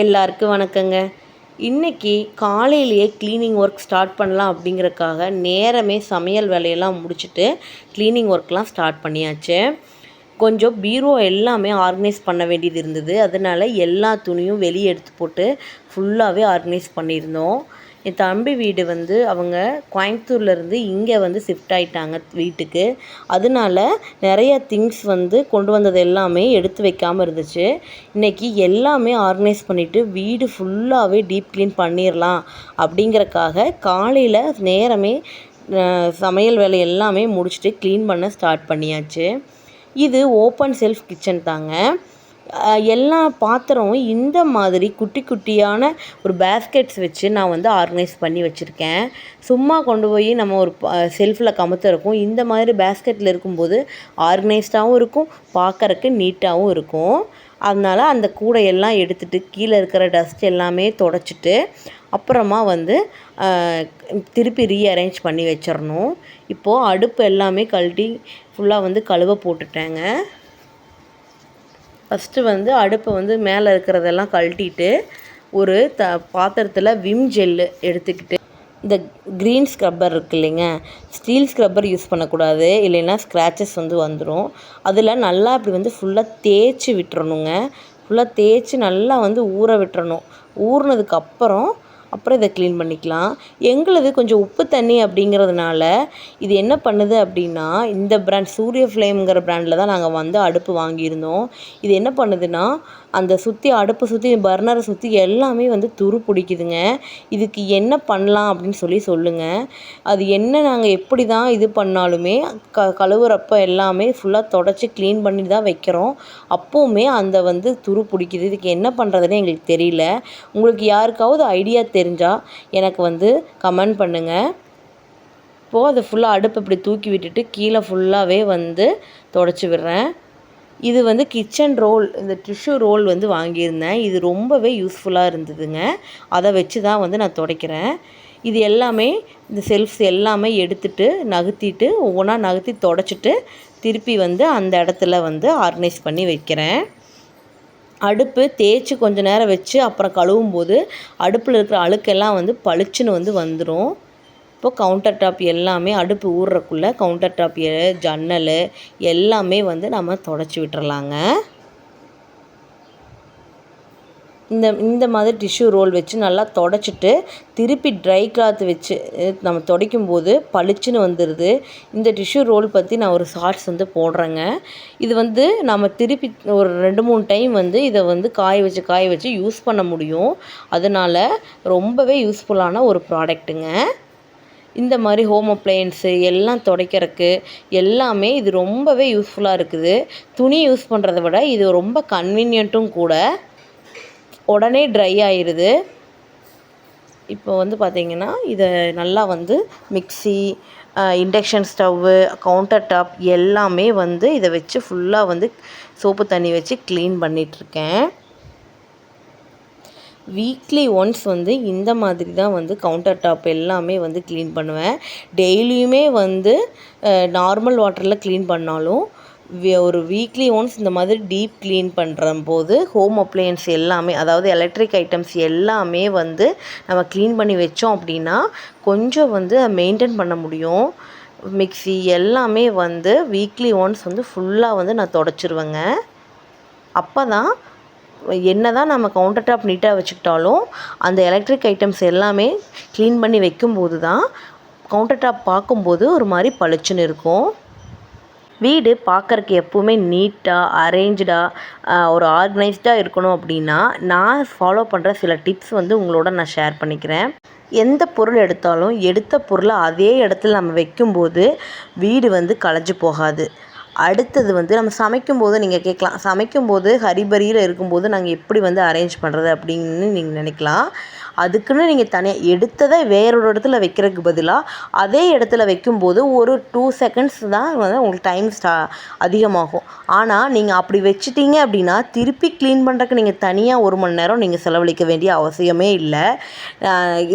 எல்லாருக்கும் வணக்கங்க. இன்றைக்கி காலையிலேயே க்ளீனிங் ஒர்க் ஸ்டார்ட் பண்ணலாம் அப்படிங்கிறக்காக நேரமே சமையல் வேலையெல்லாம் முடிச்சுட்டு க்ளீனிங் ஒர்க்லாம் ஸ்டார்ட் பண்ணியாச்சு. கொஞ்சம் பீரோ எல்லாமே ஆர்கனைஸ் பண்ண வேண்டியது இருந்தது. அதனால் எல்லா துணியும் வெளியே எடுத்து போட்டு ஃபுல்லாகவே ஆர்கனைஸ் பண்ணியிருந்தோம். என் தம்பி வீடு வந்து அவங்க கோயம்புத்தூர்லேருந்து இங்கே வந்து ஷிஃப்ட் ஆகிட்டாங்க வீட்டுக்கு. அதனால நிறைய திங்ஸ் வந்து கொண்டு வந்தது எல்லாமே எடுத்து வைக்காமல் இருந்துச்சு. இன்றைக்கி எல்லாமே ஆர்கனைஸ் பண்ணிவிட்டு வீடு ஃபுல்லாகவே டீப் க்ளீன் பண்ணிடலாம் அப்படிங்கிறக்காக காலையில் நேரமே சமையல் வேலை எல்லாமே முடிச்சுட்டு க்ளீன் பண்ண ஸ்டார்ட் பண்ணியாச்சு. இது ஓப்பன் செல்ஃப் கிச்சன் தாங்க. எல்லா பாத்திரமும் இந்த மாதிரி குட்டி குட்டியான ஒரு பேஸ்கெட்ஸ் வச்சு நான் வந்து ஆர்கனைஸ் பண்ணி வச்சுருக்கேன். சும்மா கொண்டு போய் நம்ம ஒரு செல்ஃபில் கமுத்திருக்கும் இந்த மாதிரி பேஸ்கெட்டில் இருக்கும்போது ஆர்கனைஸ்டாகவும் இருக்கும் பார்க்குறக்கு நீட்டாகவும் இருக்கும். அதனால் அந்த கூடையெல்லாம் எடுத்துகிட்டு கீழே இருக்கிற டஸ்ட் எல்லாமே தொடச்சிட்டு அப்புறமா வந்து திருப்பி ரீஅரேஞ்ச் பண்ணி வச்சிடணும் இப்போது அடுப்பு எல்லாமே கழட்டி ஃபுல்லாக வந்து கழுவ போட்டுட்டேங்க. ஃபஸ்ட்டு வந்து அடுப்பை வந்து மேலே இருக்கிறதெல்லாம் கழட்டிட்டு ஒரு த பாத்திரத்தில் விம் ஜெல்லு எடுத்துக்கிட்டு இந்த க்ரீன் ஸ்க்ரப்பர் இருக்கு இல்லைங்க ஸ்டீல் ஸ்க்ரப்பர் யூஸ் பண்ணக்கூடாது இல்லைன்னா ஸ்க்ராச்சஸ் வந்து வந்துடும் அதில் நல்லா இப்படி வந்து ஃபுல்லாக தேய்ச்சி விட்டுறணுங்க. ஃபுல்லாக தேய்ச்சி நல்லா வந்து ஊற விட்டுறணும். ஊறினதுக்கப்புறம் அப்புறம் இதை க்ளீன் பண்ணிக்கலாம். எங்களது கொஞ்சம் உப்பு தண்ணி அப்படிங்கிறதுனால இது என்ன பண்ணுது அப்படின்னா இந்த ப்ராண்ட் சூரிய ஃப்ளேம்ங்கிற பிராண்டில் தான் நாங்கள் வந்து அடுப்பு வாங்கியிருந்தோம். இது என்ன பண்ணுதுன்னா அந்த சுற்றி அடுப்பை சுற்றி பர்னரை சுற்றி எல்லாமே வந்து துரு பிடிக்குதுங்க. இதுக்கு என்ன பண்ணலாம் அப்படின்னு சொல்லி சொல்லுங்கள் அது என்ன நாங்கள் எப்படி தான் இது பண்ணாலுமே க கழுவுறப்ப எல்லாமே ஃபுல்லாக தொடச்சி க்ளீன் பண்ணி தான் வைக்கிறோம். அப்போவுமே அந்த வந்து துரு பிடிக்குது. இதுக்கு என்ன பண்ணுறதுன்னு எங்களுக்கு தெரியல. உங்களுக்கு யாருக்காவது ஐடியா தெரியும் தெரிஞ்சால் எனக்கு வந்து கமெண்ட் பண்ணுங்கள் இப்போது அதை ஃபுல்லாக அடுப்பு இப்படி தூக்கி விட்டுட்டு கீழே ஃபுல்லாகவே வந்து தொடச்சி விடுறேன். இது வந்து கிச்சன் ரோல் இந்த டிஷ்யூ ரோல் வந்து வாங்கியிருந்தேன். இது ரொம்பவே யூஸ்ஃபுல்லாக இருந்ததுங்க. அதை வச்சு தான் வந்து நான் துடைக்கிறேன். இது எல்லாமே இந்த செல்ஃப்ஸ் எல்லாமே எடுத்துட்டு நகர்த்திட்டு ஒவ்வொன்றா நகர்த்தி தொடச்சிட்டு திருப்பி வந்து அந்த இடத்துல வந்து ஆர்கனைஸ் பண்ணி வைக்கிறேன். அடுப்பு தேய்ச்சி கொஞ்சம் நேரம் வச்சு அப்புறம் கழுவும் போது அடுப்பில் இருக்கிற அழுக்கெல்லாம் வந்து பளிச்சுன்னு வந்து வந்துடும் இப்போது கவுண்டர் டாப் எல்லாமே அடுப்பு ஊறுறக்குள்ளே கவுண்டர் டாப் ஜன்னல் எல்லாமே வந்து நம்ம தொடச்சி விட்டுறலாங்க. இந்த இந்த மாதிரி டிஷ்யூ ரோல் வச்சு நல்லா தொடச்சிட்டு திருப்பி ட்ரை கிளாத் வச்சு நம்ம துடைக்கும் போது பளிச்சுன்னு வந்துடுது இந்த டிஷ்யூ ரோல் பற்றி நான் ஒரு ஷார்ட்ஸ் வந்து போடுறேங்க. இது வந்து நம்ம திருப்பி ஒரு ரெண்டு மூணு டைம் வந்து இதை வந்து காய வச்சு காய வச்சு யூஸ் பண்ண முடியும். அதனால் ரொம்பவே யூஸ்ஃபுல்லான ஒரு ப்ராடக்ட்டுங்க இந்த மாதிரி ஹோம் அப்ளையன்ஸு எல்லாம் துடைக்கிறக்கு எல்லாமே இது ரொம்பவே யூஸ்ஃபுல்லாக இருக்குது. துணி யூஸ் பண்ணுறத விட இது ரொம்ப கன்வீனியண்ட்டும் கூட. உடனே ட்ரை ஆயிடுது இப்போ வந்து பார்த்திங்கன்னா இதை நல்லா வந்து mixie induction stove counter top எல்லாமே வந்து இதை வச்சு ஃபுல்லாக வந்து சோப்பு தண்ணி வச்சு க்ளீன் பண்ணிகிட்ருக்கேன் வீக்லி ஒன்ஸ் வந்து இந்த மாதிரி தான் வந்து கவுண்டர் டாப் எல்லாமே வந்து க்ளீன் பண்ணுவேன். டெய்லியுமே வந்து நார்மல் வாட்டரில் க்ளீன் பண்ணாலும் ஒரு வீக்லி ஒன்ஸ் இந்த மாதிரி டீப் க்ளீன் பண்ணுற போது ஹோம் அப்ளையன்ஸ் எல்லாமே அதாவது எலக்ட்ரிக் ஐட்டம்ஸ் எல்லாமே வந்து நம்ம க்ளீன் பண்ணி வச்சோம் அப்படின்னா கொஞ்சம் வந்து மெயின்டைன் பண்ண முடியும். மிக்சி எல்லாமே வந்து வீக்லி ஒன்ஸ் வந்து ஃபுல்லாக வந்து நான் தொடச்சிருவேங்க. அப்போ தான் என்ன தான் நம்ம கவுண்டர் டாப் நீட்டாக வச்சுக்கிட்டாலும் அந்த எலக்ட்ரிக் ஐட்டம்ஸ் எல்லாமே க்ளீன் பண்ணி வைக்கும்போது தான் கவுண்டர் டாப் பார்க்கும்போது ஒரு மாதிரி பளிச்சுன்னு இருக்கும். வீடு பார்க்குறக்கு எப்போவுமே நீட்டாக அரேஞ்ச்டாக ஒரு ஆர்கனைஸ்டாக இருக்கணும் அப்படின்னா நான் ஃபாலோ பண்ணுற சில டிப்ஸ் வந்து உங்களோட நான் ஷேர் பண்ணிக்கிறேன். எந்த பொருள் எடுத்தாலும் எடுத்த பொருளை அதே இடத்துல நம்ம வைக்கும்போது வீடு வந்து களைஞ்சு போகாது. அடுத்தது வந்து நம்ம சமைக்கும்போது நீங்கள் கேட்கலாம். சமைக்கும்போது ஹரிபரியில் இருக்கும்போது நாங்கள் எப்படி வந்து அரேஞ்ச் பண்ணுறது அப்படின்னு நீங்கள் நினைக்கலாம். அதுக்குன்னு நீங்கள் தனியாக எடுத்ததை வேறொரு இடத்துல வைக்கிறதுக்கு பதிலாக அதே இடத்துல வைக்கும்போது ஒரு டூ செகண்ட்ஸ் தான் வந்து உங்களுக்கு டைம் ஸ்டா அதிகமாகும். ஆனால் நீங்கள் அப்படி வச்சிட்டீங்க அப்படின்னா திருப்பி க்ளீன் பண்ணுறக்கு நீங்கள் தனியாக ஒரு மணி நேரம் நீங்கள் செலவழிக்க வேண்டிய அவசியமே இல்லை.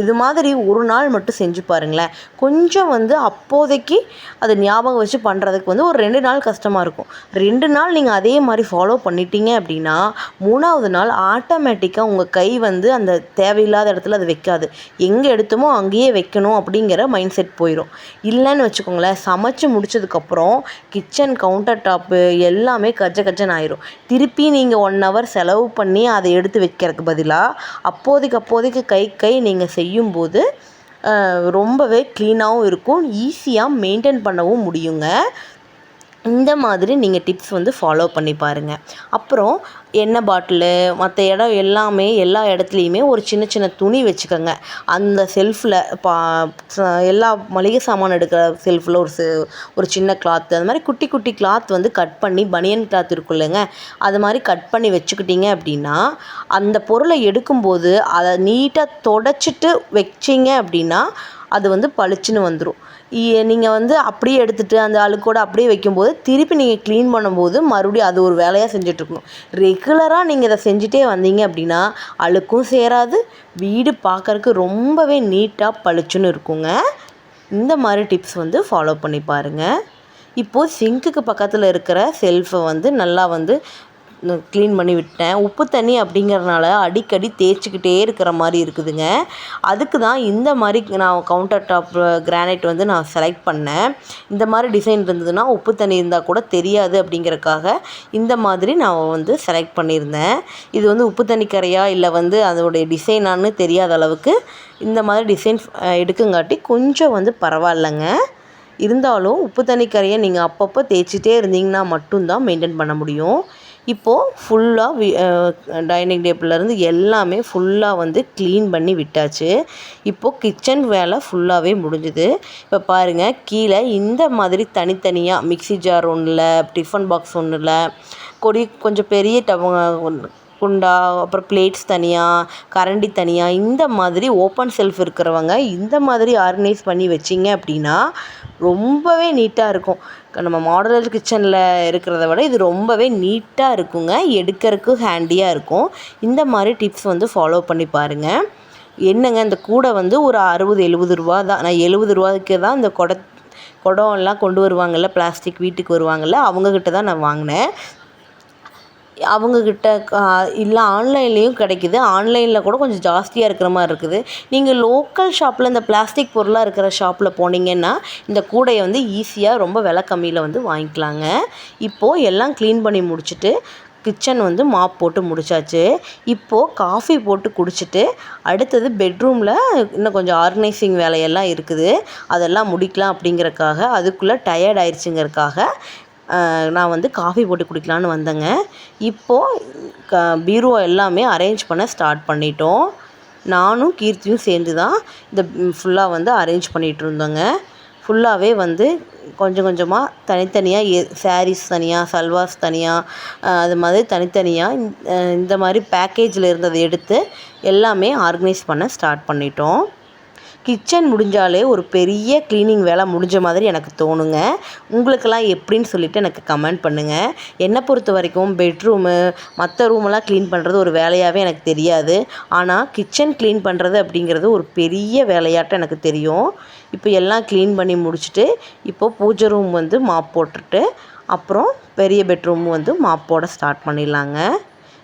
இது மாதிரி ஒரு நாள் மட்டும் செஞ்சு பாருங்களேன். கொஞ்சம் வந்து அப்போதைக்கு அதை ஞாபகம் வச்சு பண்ணுறதுக்கு வந்து ஒரு ரெண்டு நாள் கஷ்டமாக இருக்கும். ரெண்டு நாள் நீங்கள் அதே மாதிரி ஃபாலோ பண்ணிட்டீங்க அப்படின்னா மூணாவது நாள் ஆட்டோமேட்டிக்காக உங்கள் கை வந்து அந்த தேவையில்லாத இடத்துல அது வைக்காது. எங்கே எடுத்தோமோ அங்கேயே வைக்கணும் அப்படிங்கிற மைண்ட் செட் போயிடும் இல்லைன்னு வச்சுக்கோங்களேன் சமைச்சு முடிச்சதுக்கப்புறம் கிச்சன் கவுண்டர் டாப்பு எல்லாமே கஜ கஜன் ஆயிரும். திருப்பி நீங்கள் ஒன் ஹவர் செலவு பண்ணி அதை எடுத்து வைக்கிறதுக்கு பதிலாக அப்போதைக்கு அப்போதைக்கு கை கை நீங்கள் செய்யும்போது ரொம்பவே க்ளீனாகவும் இருக்கும். ஈஸியாக மெயின்டைன் பண்ணவும் முடியுங்க. இந்த மாதிரி நீங்கள் டிப்ஸ் வந்து ஃபாலோ பண்ணி பாருங்கள் அப்புறம் எண்ணெய் பாட்டிலு மற்ற இடம் எல்லாமே எல்லா இடத்துலையுமே ஒரு சின்ன சின்ன துணி வச்சுக்கோங்க. அந்த செல்ஃபில் பா எல்லா மளிகை சாமான் எடுக்கிற செல்ஃபில் ஒரு செ- ஒரு சின்ன கிளாத் அது மாதிரி குட்டி குட்டி கிளாத் வந்து கட் பண்ணி பனியன் கிளாத் இருக்கும் இல்லைங்க. அது மாதிரி கட் பண்ணி வச்சுக்கிட்டீங்க அப்படின்னா அந்த பொருளை எடுக்கும்போது அதை நீட்டாக தொடச்சிட்டு வச்சிங்க அப்படின்னா அது வந்து பளிச்சுன்னு வந்துடும் நீங்கள் வந்து அப்படியே எடுத்துகிட்டு அந்த அழுக்கோட அப்படியே வைக்கும்போது திருப்பி நீங்கள் க்ளீன் பண்ணும்போது மறுபடியும் அது ஒரு வேலையாக செஞ்சிட்ருக்கணும். ரெகுலராக நீங்கள் இதை செஞ்சுட்டே வந்தீங்க அப்படின்னா அழுக்கும் சேராது வீடு பார்க்கறக்கு ரொம்பவே நீட்டாக பளிச்சுன்னு இருக்குங்க. இந்த மாதிரி டிப்ஸ் வந்து ஃபாலோ பண்ணி பாருங்கள் இப்போது சிங்க்குக்கு பக்கத்தில் இருக்கிற செல்ஃபை வந்து நல்லா வந்து க்ளீன் பண்ணி விட்டேன். உப்பு தண்ணி அப்படிங்கிறனால அடிக்கடி தேய்ச்சிக்கிட்டே இருக்கிற மாதிரி இருக்குதுங்க. அதுக்கு தான் இந்த மாதிரி நான் கவுண்டர் டாப் கிரானைட் வந்து நான் செலக்ட் பண்ணேன். இந்த மாதிரி டிசைன் இருந்ததுன்னா உப்பு தண்ணி இருந்தால் கூட தெரியாது அப்படிங்கறக்காக இந்த மாதிரி நான் வந்து செலக்ட் பண்ணியிருந்தேன். இது வந்து உப்பு தண்ணி கரையா இல்லை வந்து அதோடைய டிசைனான்னு தெரியாத அளவுக்கு இந்த மாதிரி டிசைன் எடுக்குங்காட்டி கொஞ்சம் வந்து பரவாயில்லைங்க. இருந்தாலும் உப்பு தண்ணி கரையை நீங்கள் அப்பப்போ தேய்ச்சிட்டே இருந்தீங்கன்னா மட்டும்தான் மெயின்டைன் பண்ண முடியும். இப்போது ஃபுல்லாக டைனிங் டேபிள்லேருந்து எல்லாமே ஃபுல்லாக வந்து க்ளீன் பண்ணி விட்டாச்சு. இப்போது கிச்சன் வேலை ஃபுல்லாகவே முடிஞ்சுது. இப்போ பாருங்கள் கீழே இந்த மாதிரி தனித்தனியாக மிக்ஸி ஜார் ஒன்றில் டிஃபன் பாக்ஸ் ஒன்றில் கொடி கொஞ்சம் பெரிய டவங்க குண்டா அப்புறம் பிளேட்ஸ் தனியாக கரண்டி தனியாக இந்த மாதிரி ஓப்பன் செல்ஃப் இருக்கிறவங்க இந்த மாதிரி ஆர்கனைஸ் பண்ணி வச்சிங்க அப்படின்னா ரொம்பவே நீட்டாக இருக்கும். நம்ம மாடலர் கிச்சனில் இருக்கிறத விட இது ரொம்பவே நீட்டாக இருக்குங்க. எடுக்கிறதுக்கு ஹேண்டியாக இருக்கும். இந்த மாதிரி டிப்ஸ் வந்து ஃபாலோ பண்ணி பாருங்கள் என்னங்க இந்த கூடை வந்து ஒரு அறுபது எழுபது ரூபா தான். நான் எழுபது ரூபாய்க்கு தான் இந்த குட குடம் எல்லாம் கொண்டு வருவாங்கள்ல பிளாஸ்டிக் வீட்டுக்கு வருவாங்கல்ல அவங்கக்கிட்ட தான் நான் வாங்கினேன். அவங்கக்கிட்ட இல்லை ஆன்லைன்லேயும் கிடைக்குது. ஆன்லைனில் கூட கொஞ்சம் ஜாஸ்தியாக இருக்கிற மாதிரி இருக்குது. நீங்கள் லோக்கல் ஷாப்பில் இந்த பிளாஸ்டிக் பொருளாக இருக்கிற ஷாப்பில் போனீங்கன்னா இந்த கூடையை வந்து ஈஸியாக ரொம்ப விலை கம்மியில் வந்து வாங்கிக்கலாங்க. இப்போது எல்லாம் க்ளீன் பண்ணி முடிச்சுட்டு கிச்சன் வந்து மாப் போட்டு முடிச்சாச்சு. இப்போது காஃபி போட்டு குடிச்சிட்டு அடுத்தது பெட்ரூமில் இன்னும் கொஞ்சம் ஆர்கனைசிங் வேலையெல்லாம் இருக்குது. அதெல்லாம் முடிக்கலாம் அப்படிங்கறக்காக அதுக்குள்ளே டயர்ட் ஆயிடுச்சுங்கிறக்காக நான் வந்து காஃபி போட்டு குடிக்கலான்னு வந்தேங்க. இப்போது க பீரோ எல்லாமே அரேஞ்ச் பண்ண ஸ்டார்ட் பண்ணிட்டோம். நானும் கீர்த்தியும் சேர்ந்து தான் இந்த ஃபுல்லாக வந்து அரேஞ்ச் பண்ணிகிட்டு இருந்தோங்க. ஃபுல்லாகவே வந்து கொஞ்சம் கொஞ்சமாக தனித்தனியாக ஏ சாரீஸ் தனியாக சல்வார்ஸ் தனியாக அது மாதிரி தனித்தனியாக இந்த மாதிரி பேக்கேஜில் இருந்ததை எடுத்து எல்லாமே ஆர்கனைஸ் பண்ண ஸ்டார்ட் பண்ணிட்டோம். கிச்சன் முடிஞ்சாலே ஒரு பெரிய க்ளீனிங் வேலை முடிஞ்ச மாதிரி எனக்கு தோணுங்க. உங்களுக்கெல்லாம் எப்படின்னு சொல்லிட்டு எனக்கு கமெண்ட் பண்ணுங்கள் என்னை பொறுத்த வரைக்கும் பெட்ரூமு மற்ற ரூமெல்லாம் க்ளீன் பண்ணுறது ஒரு வேலையாகவே எனக்கு தெரியாது. ஆனால் கிச்சன் க்ளீன் பண்ணுறது அப்படிங்கிறது ஒரு பெரிய வேலையாட்டம் எனக்கு தெரியும். இப்போ எல்லாம் க்ளீன் பண்ணி முடிச்சுட்டு இப்போது பூஜை ரூம் வந்து மாப் போட்டுட்டு அப்புறம் பெரிய பெட்ரூம் வந்து மாப் போட ஸ்டார்ட் பண்ணிடலாங்க.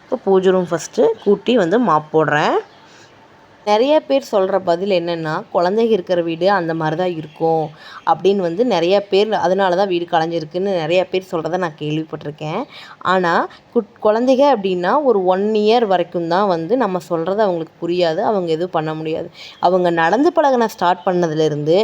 இப்போ பூஜை ரூம் ஃபஸ்ட்டு கூட்டி வந்து மாப் போடுறேன். நிறைய பேர் சொல்கிற பதில் என்னென்னா குழந்தைங்க இருக்கிற வீடு அந்த மாதிரி தான் இருக்கும். அப்படின்னு வந்து நிறைய பேர் அதனால தான் வீடு கலைஞ்சிருக்குன்னு நிறைய பேர் சொல்கிறத நான் கேள்விப்பட்டிருக்கேன். ஆனால் குட் குழந்தைங்க அப்படின்னா ஒரு ஒன் இயர் வரைக்கும் தான் வந்து நம்ம சொல்கிறது அவங்களுக்கு புரியாது அவங்க எதுவும் பண்ண முடியாது. அவங்க நடந்து பழகின ஸ்டார்ட் பண்ணதுலேருந்து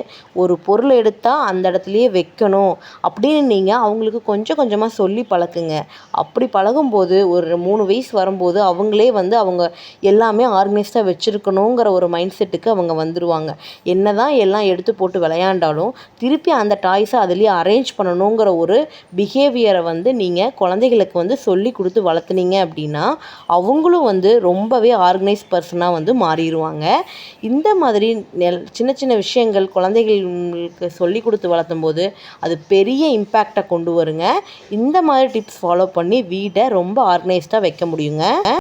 ஒரு பொருள் எடுத்தால் அந்த இடத்துலையே வைக்கணும் அப்படின்னு நீங்கள் அவங்களுக்கு கொஞ்சம் கொஞ்சமாக சொல்லி பழக்குங்க. அப்படி பழகும்போது ஒரு மூணு வயசு வரும்போது அவங்களே வந்து அவங்க எல்லாமே ஆர்கனைஸ்டாக வச்சுருக்கணும். பண்ணணுங்கிற ஒரு மைண்ட் செட்டுக்கு அவங்க வந்துடுவாங்க என்ன தான் எல்லாம் எடுத்து போட்டு விளையாண்டாலும் திருப்பி அந்த டாய்ஸை அதுலேயே அரேஞ்ச் பண்ணணுங்கிற ஒரு பிஹேவியரை வந்து நீங்கள் குழந்தைகளுக்கு வந்து சொல்லி கொடுத்து வளர்த்துனீங்க அப்படின்னா அவங்களும் வந்து ரொம்பவே ஆர்கனைஸ் பர்சனாக வந்து மாறிடுவாங்க. இந்த மாதிரி நெல் சின்ன சின்ன விஷயங்கள் குழந்தைகளுக்கு சொல்லி கொடுத்து வளர்த்தும் போது அது பெரிய இம்பேக்டை கொண்டு வருங்க. இந்த மாதிரி டிப்ஸ் ஃபாலோ பண்ணி வீடை ரொம்ப ஆர்கனைஸ்டாக வைக்க முடியுங்க.